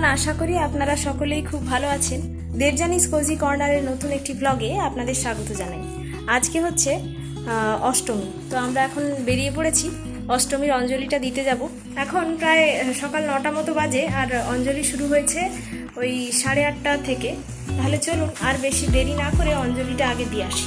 Everyone আশা করি আপনারা সকলেই খুব ভালো আছেন। দেবজানিস কোজি কর্নারের নতুন একটি ব্লগে আপনাদের স্বাগত জানাই। আজকে হচ্ছে অষ্টমী। তো আমরা এখন বেরিয়ে পড়েছি। অষ্টমীর অঞ্জলিটা দিতে যাব। এখন প্রায় সকাল নটা মতো বাজে আর অঞ্জলি শুরু হয়েছে ওই সাড়ে আটটা থেকে। তাহলে চলুন, আর বেশি দেরি না করে অঞ্জলিটা আগে দিয়ে আসি।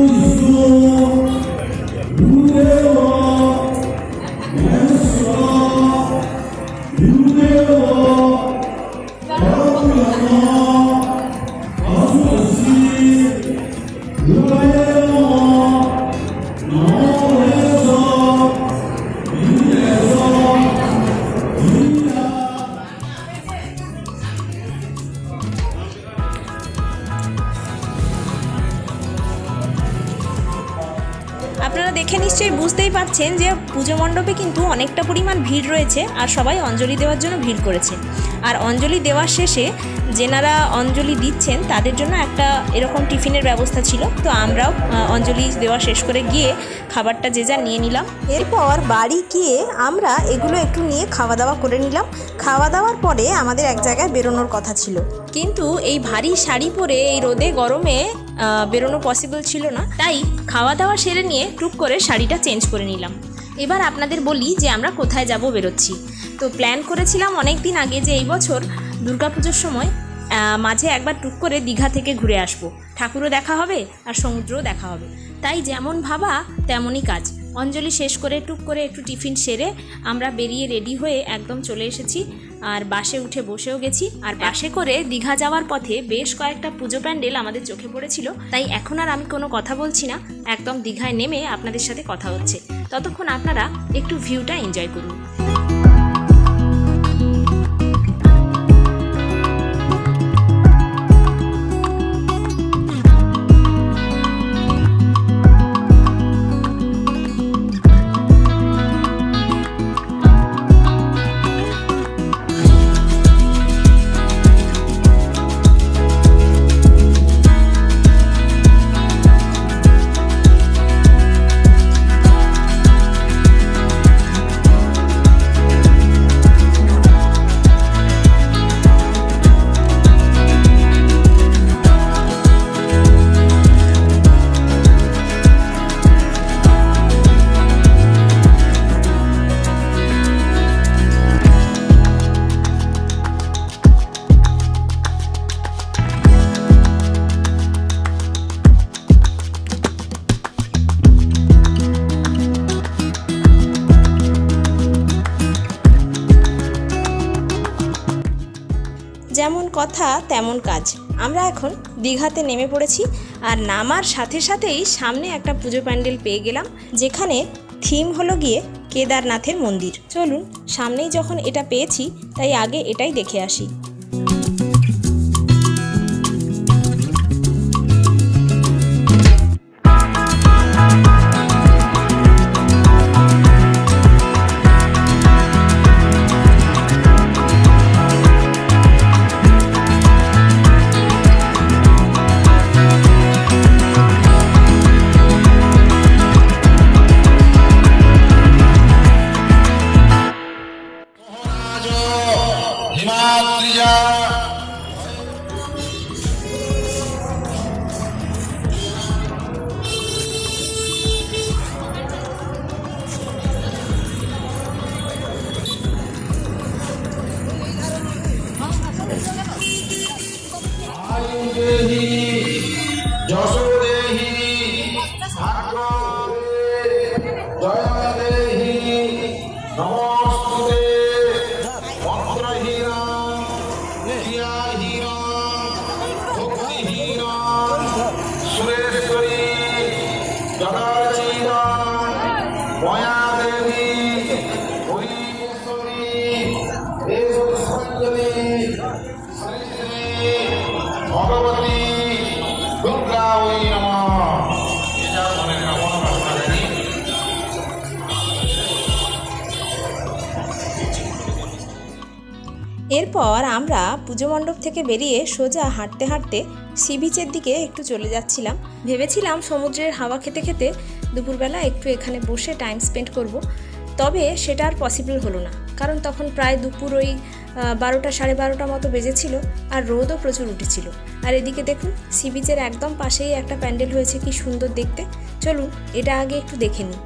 আপনারা পারছেন যে পুজো মণ্ডপে কিন্তু অনেকটা পরিমাণ ভিড় রয়েছে আর সবাই অঞ্জলি দেওয়ার জন্য ভিড় করেছে। আর অঞ্জলি দেওয়ার শেষে যেনারা অঞ্জলি দিচ্ছেন তাদের জন্য একটা এরকম টিফিনের ব্যবস্থা ছিল। তো আমরাও অঞ্জলি দেওয়া শেষ করে গিয়ে খাবারটা যে যা নিয়ে নিলাম। এরপর বাড়ি গিয়ে আমরা এগুলো একটু নিয়ে খাওয়া দাওয়া করে নিলাম। খাওয়া দাওয়ার পরে আমাদের এক জায়গায় বেরোনোর কথা ছিল। কিন্তু এই ভারী শাড়ি পরে এই রোদে গরমে বেরোনো পসিবল ছিল না। তাই খাওয়া দাওয়া সেরে নিয়ে টুক করে শাড়িটা চেঞ্জ করে নিলাম। এবার আপনাদের বলি যে আমরা কোথায় যাব বেরোচ্ছি। তো প্ল্যান করেছিলাম অনেক দিন আগে যে এই বছর দুর্গাপুজোর সময় মাঝে একবার টুক করে দীঘা থেকে ঘুরে আসব। ঠাকুরও দেখা হবে আর সমুদ্রও দেখা হবে। তাই যেমন ভাবা, তেমনই কাজ। অঞ্জলি শেষ করে টুক করে একটু টিফিন সেরে আমরা বেরিয়ে রেডি হয়ে একদম চলে এসেছি। আর বাসে উঠে বসেও গেছি। আর বাসে করে দীঘা যাওয়ার পথে বেশ কয়েকটা পুজো প্যান্ডেল আমাদের চোখে পড়েছিল। তাই এখন আর আমি কোনো কথা বলছি না। একদম দীঘায় নেমে আপনাদের সাথে কথা হচ্ছে। ততক্ষণ আপনারা একটু ভিউটা এনজয় করুন। তেমন কাজ। আমরা এখন দীঘাতে নেমে পড়েছি আর নামার সাথে সাথেই সামনে একটা পুজো প্যান্ডেল পেয়ে গেলাম, যেখানে থিম হলো গিয়ে কেদারনাথের মন্দির। চলুন, সামনেই যখন এটা পেয়েছি, তাই আগে এটাই দেখে আসি। ಹಿಮಾದ್ರಿಯಾ i Hare এরপর আমরা পুজো মণ্ডপ থেকে বেরিয়ে সোজা হাঁটতে হাঁটতে সি বিচের দিকে একটু চলে যাচ্ছিলাম। ভেবেছিলাম সমুদ্রের হাওয়া খেতে খেতে দুপুরবেলা একটু এখানে বসে টাইম স্পেন্ড করব। তবে সেটা আর পসিবল হলো না। কারণ তখন প্রায় দুপুর ওই বারোটা, সাড়ে বারোটা মতো বেজেছিল আর রোদও প্রচুর উঠেছিল। আর এদিকে দেখুন সি বিচের একদম পাশেই একটা প্যান্ডেল হয়েছে, কি সুন্দর দেখতে। চলুন, এটা আগে একটু দেখে নিই।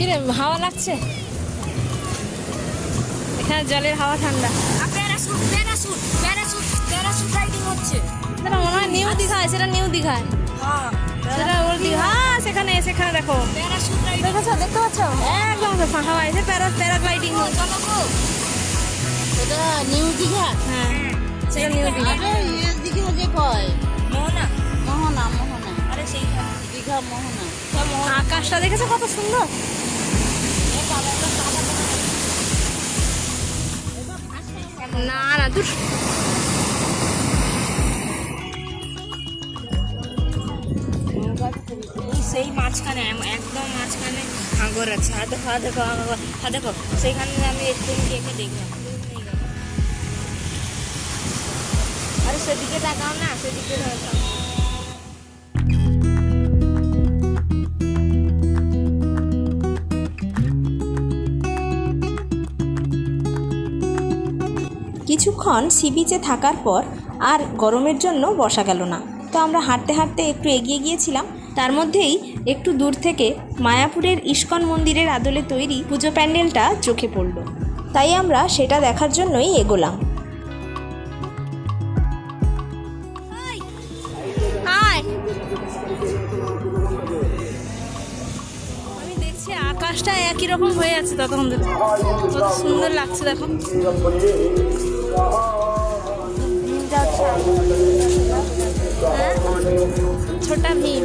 কিরে হাওয়া লাগছে? এখানে জলের হাওয়া ঠান্ডা। Parachute parachute parachute parachute riding হচ্ছে। সেটা মনে হয় নিউ দীঘায় সেটা নিউ দীঘায়। হ্যাঁ সেটা ওর দীঘা। হ্যাঁ, সেখানে সেখানে দেখো। প্যারাশুট দেখেছ দেখতে পাচ্ছ? একদম তো ফাঁকা হয়েছে প্যারা প্যারাগ্লাইডিং চলো গো ওটা নিউ দীঘা? হ্যাঁ সেটা নিউ দীঘা। আরে যে কয়। মোহনা। মোহনা মোহনা। আরে সেই দীঘা মোহনা। আকাশটা দেখেছ কত সুন্দর? না না দূর। সেই মাঝখানে একদম মাঝখানে হাঙ্গর আছে। হা দেখো হা দেখো হা দেখো, সেইখানে আমি একটু দেখে দেখলাম। আরে সেদিকে তাকাও না সেদিকে তাকাও। কিছুক্ষণ সি বিচে থাকার পর আর গরমের জন্য বসা গেল না। তো আমরা হাঁটতে হাঁটতে একটু এগিয়ে গিয়েছিলাম। তার মধ্যেই একটু দূর থেকে মায়াপুরের ইস্কন মন্দিরের আদলে তৈরি পুজো প্যান্ডেলটা চোখে পড়ল। তাই আমরা সেটা দেখার জন্যই এগোলাম। আমি দেখছি আকাশটা একই রকম হয়ে আছে ততক্ষণ কত সুন্দর লাগছে দেখো। ছোটা ভীম।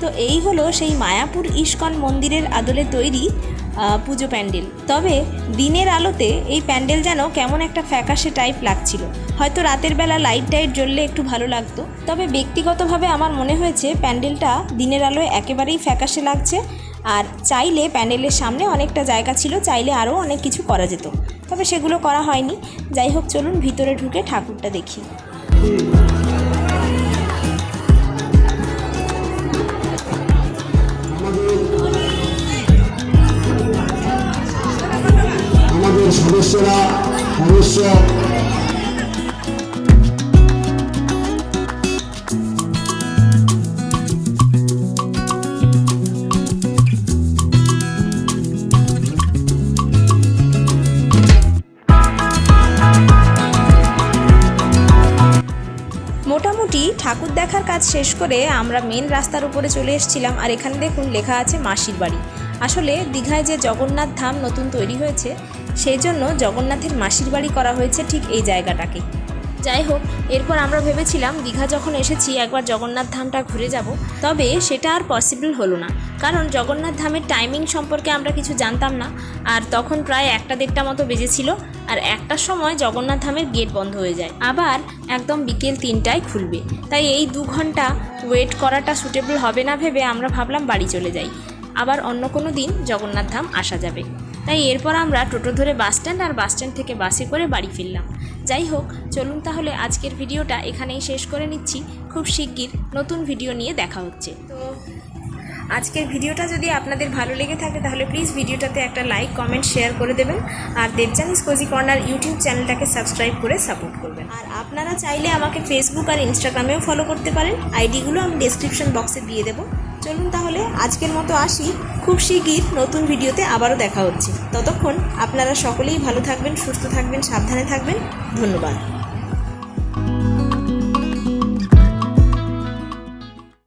তো এই হলো সেই মায়াপুর ইস্কন মন্দিরের আদলে তৈরি পুজো প্যান্ডেল। তবে দিনের আলোতে এই প্যান্ডেল যেন কেমন একটা ফ্যাকাশে টাইপ লাগছিল। হয়তো রাতের বেলা লাইট টাইট জ্বললে একটু ভালো লাগতো। তবে ব্যক্তিগতভাবে আমার মনে হয়েছে প্যান্ডেলটা দিনের আলোয় একেবারেই ফ্যাকাশে লাগছে। আর চাইলে প্যান্ডেলের সামনে অনেকটা জায়গা ছিল, চাইলে আরও অনেক কিছু করা যেত। তবে সেগুলো করা হয়নি। যাই হোক, চলুন ভিতরে ঢুকে ঠাকুরটা দেখি। অবশ্য মোটামুটি ঠাকুর দেখার কাজ শেষ করে আমরা মেন রাস্তার উপরে চলে এসেছিলাম আর এখানে দেখুন লেখা আছে মাসির বাড়ি। আসলে দীঘায় যে জগন্নাথ ধাম নতুন তৈরি হয়েছে সেই জন্য জগন্নাথের মাসির বাড়ি করা হয়েছে ঠিক এই জায়গাটাকে। যাই হোক, এরপর আমরা ভেবেছিলাম দীঘা যখন এসেছি একবার জগন্নাথ ধামটা ঘুরে যাব, তবে সেটা আর পসিবল হলো না। কারণ জগন্নাথ ধামের টাইমিং সম্পর্কে আমরা কিছু জানতাম না, আর তখন প্রায় একটা দেড়টা মতো বেজেছিল আর একটার সময় জগন্নাথ ধামের গেট বন্ধ হয়ে যায়। আবার একদম বিকেল তিনটায় খুলবে। তাই এই দু ঘণ্টা ওয়েট করাটা সুটেবল হবে না ভেবে আমরা ভাবলাম বাড়ি চলে যাই। আবার অন্য কোনো দিন জগন্নাথ ধাম আসা যাবে। তাই এরপর আমরা টোটো ধরে বাস স্ট্যান্ড আর বাস স্ট্যান্ড থেকে বাসে করে বাড়ি ফিরলাম। যাই হোক, চলুন তাহলে আজকের ভিডিওটা এখানেই শেষ করে নিচ্ছি। খুব শিগগির নতুন ভিডিও নিয়ে দেখা হচ্ছে। তো আজকের ভিডিওটা যদি আপনাদের ভালো লেগে থাকে, তাহলে প্লিজ ভিডিওটাতে একটা লাইক, কমেন্ট, শেয়ার করে দেবেন। আর দেবজানিস কোজি কর্নার ইউটিউব চ্যানেলটাকে সাবস্ক্রাইব করে সাপোর্ট করবেন। আর আপনারা চাইলে আমাকে ফেসবুক আর ইনস্টাগ্রামেও ফলো করতে পারেন। আইডিগুলো আমি ডেসক্রিপশন বক্সে দিয়ে দেবো। চলুন তাহলে আজকের মতো আসি। খুব শিগগির নতুন ভিডিওতে আবারও দেখা হচ্ছে। ততক্ষণ আপনারা সকলেই ভালো থাকবেন, সুস্থ থাকবেন, সাবধানে থাকবেন। ধন্যবাদ।